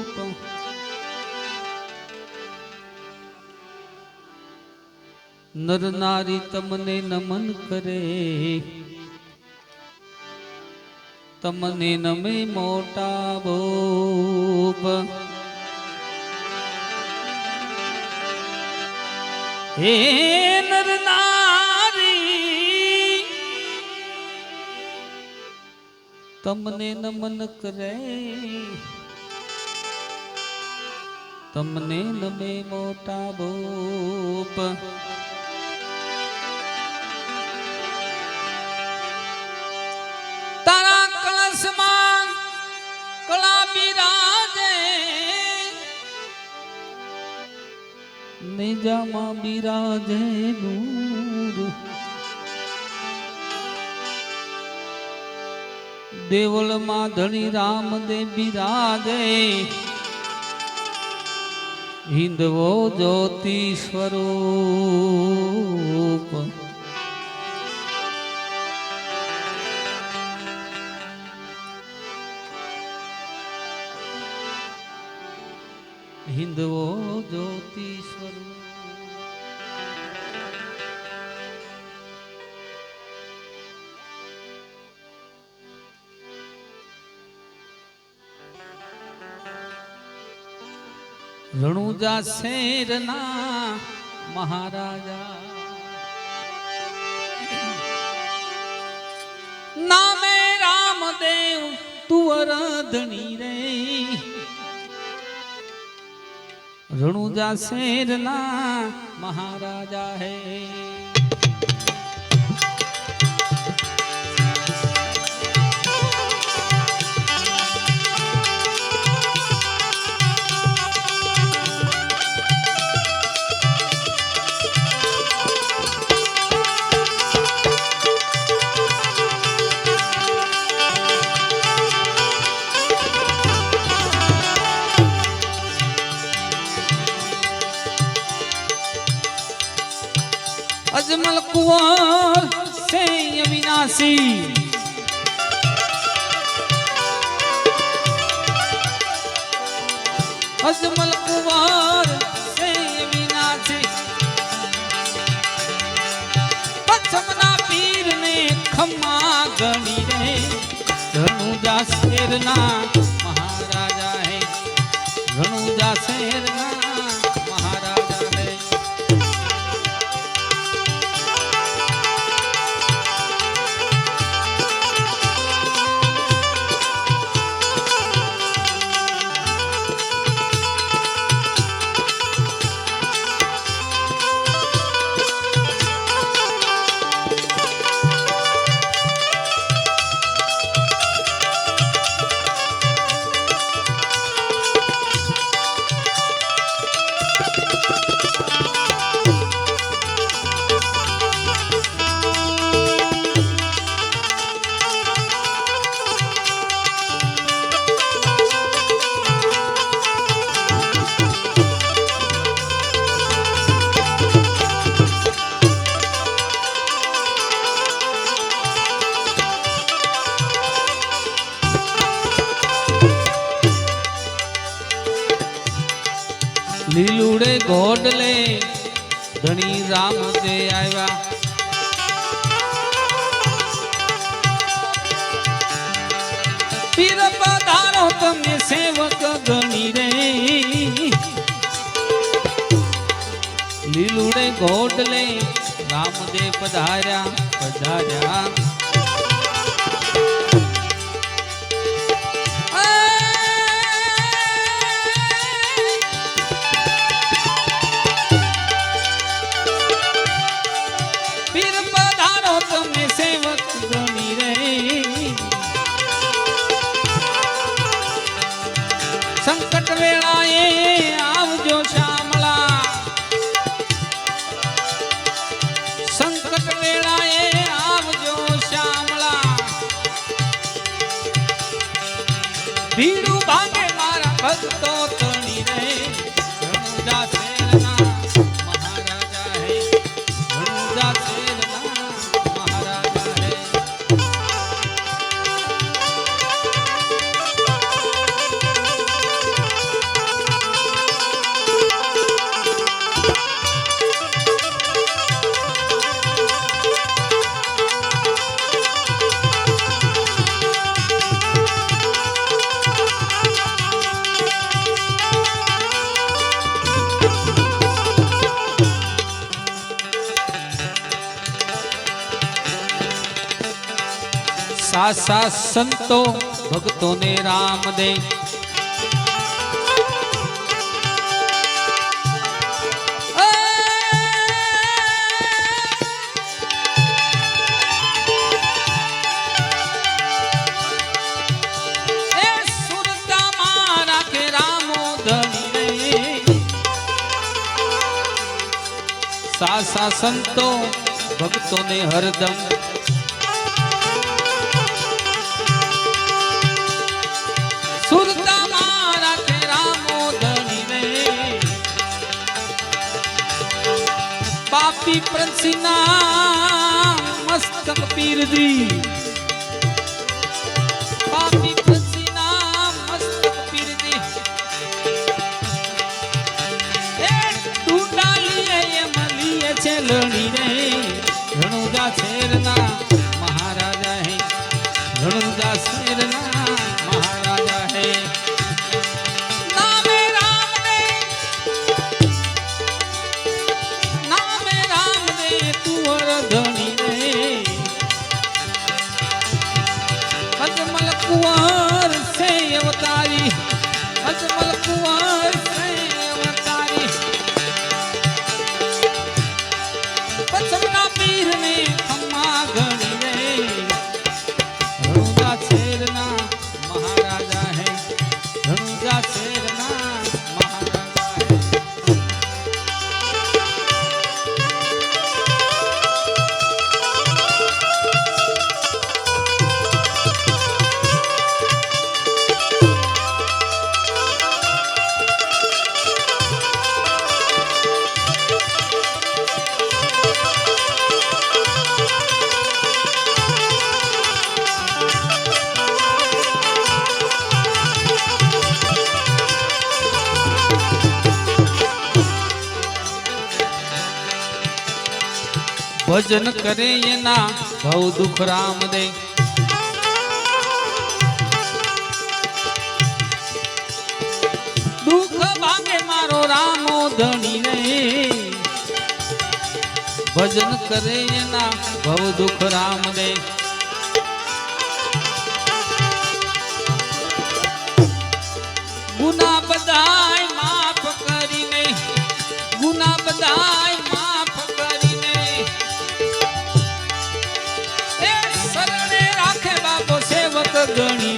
રૂપ નર નારી તમને નમન કરે. તમને નમે મોટા બોપ હે નર નારી, તમને નમન કરે. તમને નમે મોટા ભૂપ તારા કળશમાં કળા બિરાજે નિજામાં બિરાજે નૂર. દેવલમાં ધણી રામ દે બિરાજે હિંદવો જ્યોતિ સ્વરૂપ. હિંદવો જ્યોતિ સ્વરૂપ. રણુજા શેરના મહારાજા? નામે રામદેવ તુવર ધણી રે. રણુજા શેરના મહારાજા હે? અજમલ કુંવર સે અવિનાશી અજમલ કુંવર સે અવિનાશી પછમના પીર ને ખમ્મા ગણી રે ધનુજા શેરના લીલુડે ગોટલે રામદેવ પધાર્યા પધાર્યા. સંકટ વેળાએ મારા સાસા સંતો ભક્તોને રામ દે. સાસા સંતો ભક્તોને હરદમ પાપી પ્રસિના મસ્તક પીરજી. પાપી પ્રસિના મસ્તક પીરજી. એ ટૂંડાલીએ મલીએ છે લણી રે રણુજા શેરના મહારાજા ભજન કરે એના ભવ દુઃખ રામ દે. દુઃખ ભાગે મારો રામો ધણી રે ભજન કરે એના ભવ દુઃખ રામ દે. ગુના બધાય માફ કરીને, ગુના બધાય ગણી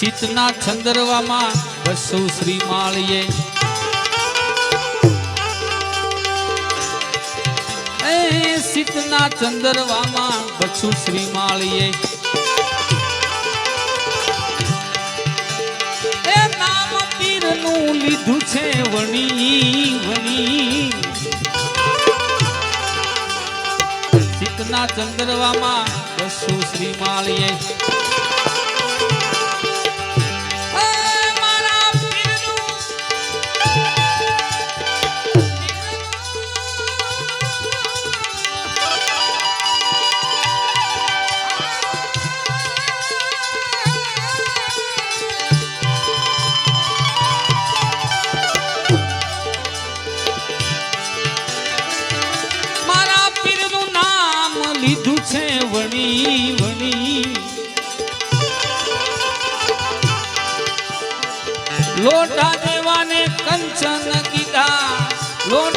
શીતના છંદરવામાં વસુ શ્રી માળીએ. સીતના ચંદરવામાં વસુ શ્રી માળીએ. એ નામ પીરનું લીધું છે વણી વણી. સીતના ચંદરવામાં વસુ શ્રી માળીએ. Lord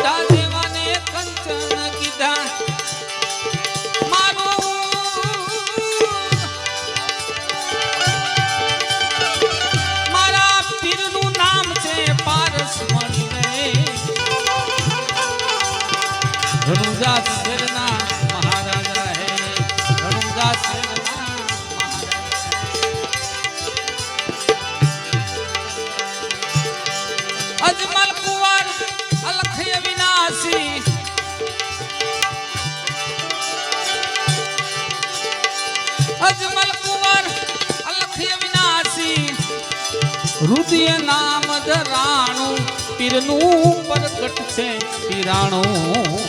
હૃદય નામ ધરાણું પીરનું પ્રગટ છે પીરાણું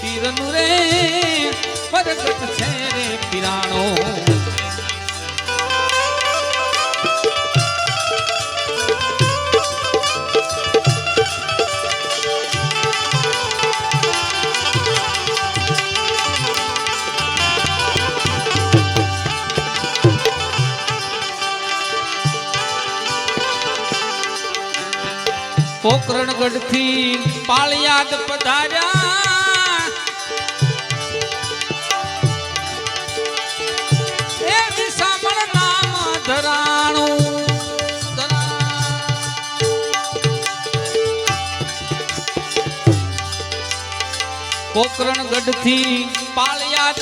પીરનું રે પ્રગટ છે રે પીરાણું પોકરણગઢથી પાળિયાદ પધાર્યા. એ વિસામણ નામ ધરાણું. પોકરણગઢથી પાળિયાદ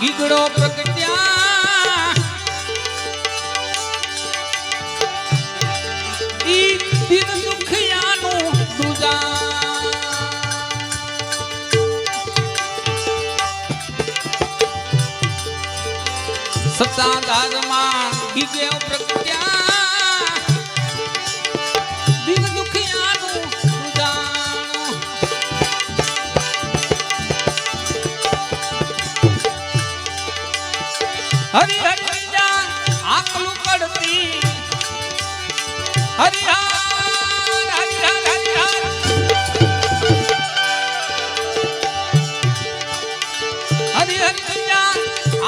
ગીગડો પ્રગટ્યા. ઈ દિન દુખિયાનું ગીગે પ્રગટ્યા.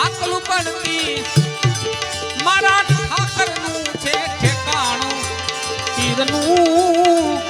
આકલું પડતી મારા ઠાકરનું છે ઠેકાણું. તીરનું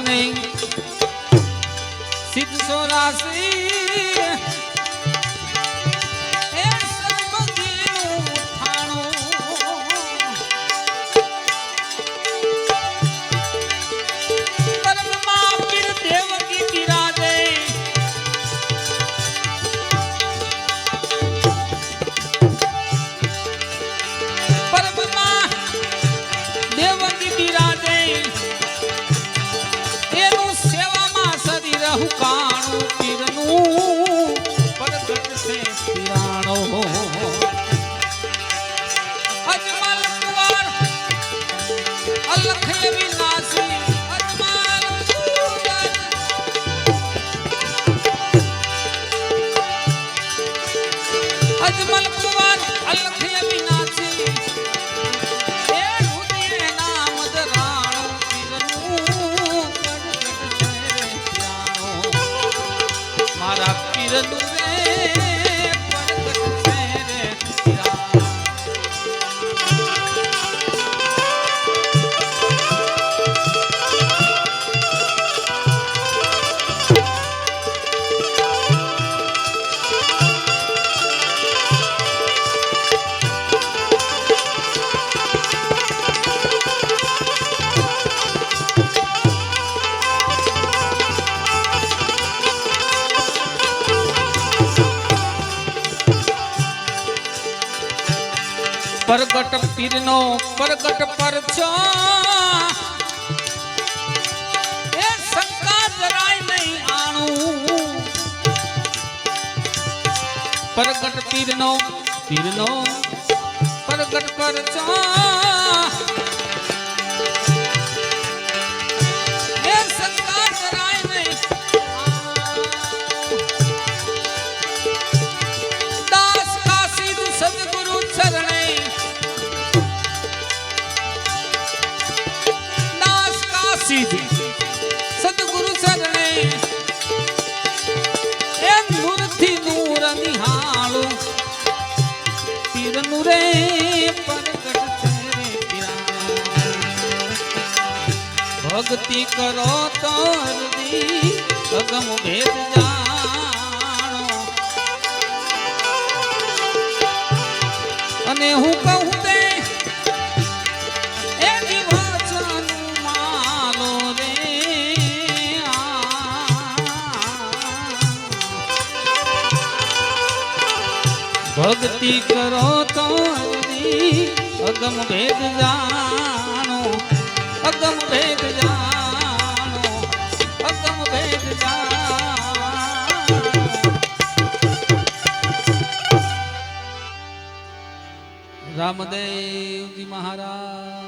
નહીં સિદ્ધ સોરાસી પ્રગટ પીરનો પ્રગટ પરચો. એ શંકા જરાય નહીં આણું. પ્રગટ પીરનો પીરનો પ્રગટ પરચો. ભક્તિ કરો તો હૃદય અગમ ભેદ જાણો અને હું કહું તે. ભક્તિ કરો તો અગમ ભેદ જાણો અગમ ભેદ રામદેવજી મહારાજ.